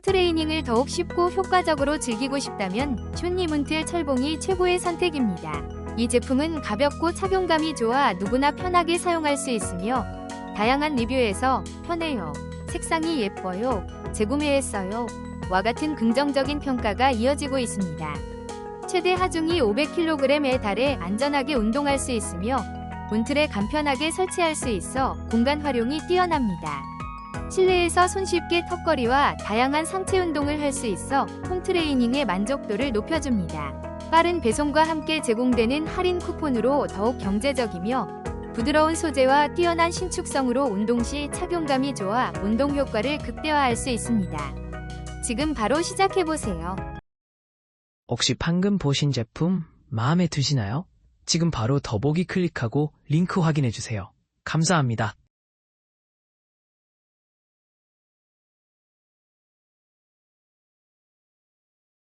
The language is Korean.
통 트레이닝을 더욱 쉽고 효과적으로 즐기고 싶다면 촌니문틀 철봉이 최고의 선택입니다. 이 제품은 가볍고 착용감이 좋아 누구나 편하게 사용할 수 있으며 다양한 리뷰에서 편해요, 색상이 예뻐요, 재구매했어요 와 같은 긍정적인 평가가 이어지고 있습니다. 최대 하중이 500kg에 달해 안전하게 운동할 수 있으며 문틀에 간편하게 설치할 수 있어 공간 활용이 뛰어납니다. 실내에서 손쉽게 턱걸이와 다양한 상체 운동을 할 수 있어 홈 트레이닝의 만족도를 높여줍니다. 빠른 배송과 함께 제공되는 할인 쿠폰으로 더욱 경제적이며 부드러운 소재와 뛰어난 신축성으로 운동 시 착용감이 좋아 운동 효과를 극대화할 수 있습니다. 지금 바로 시작해보세요. 혹시 방금 보신 제품 마음에 드시나요? 지금 바로 더보기 클릭하고 링크 확인해주세요. 감사합니다.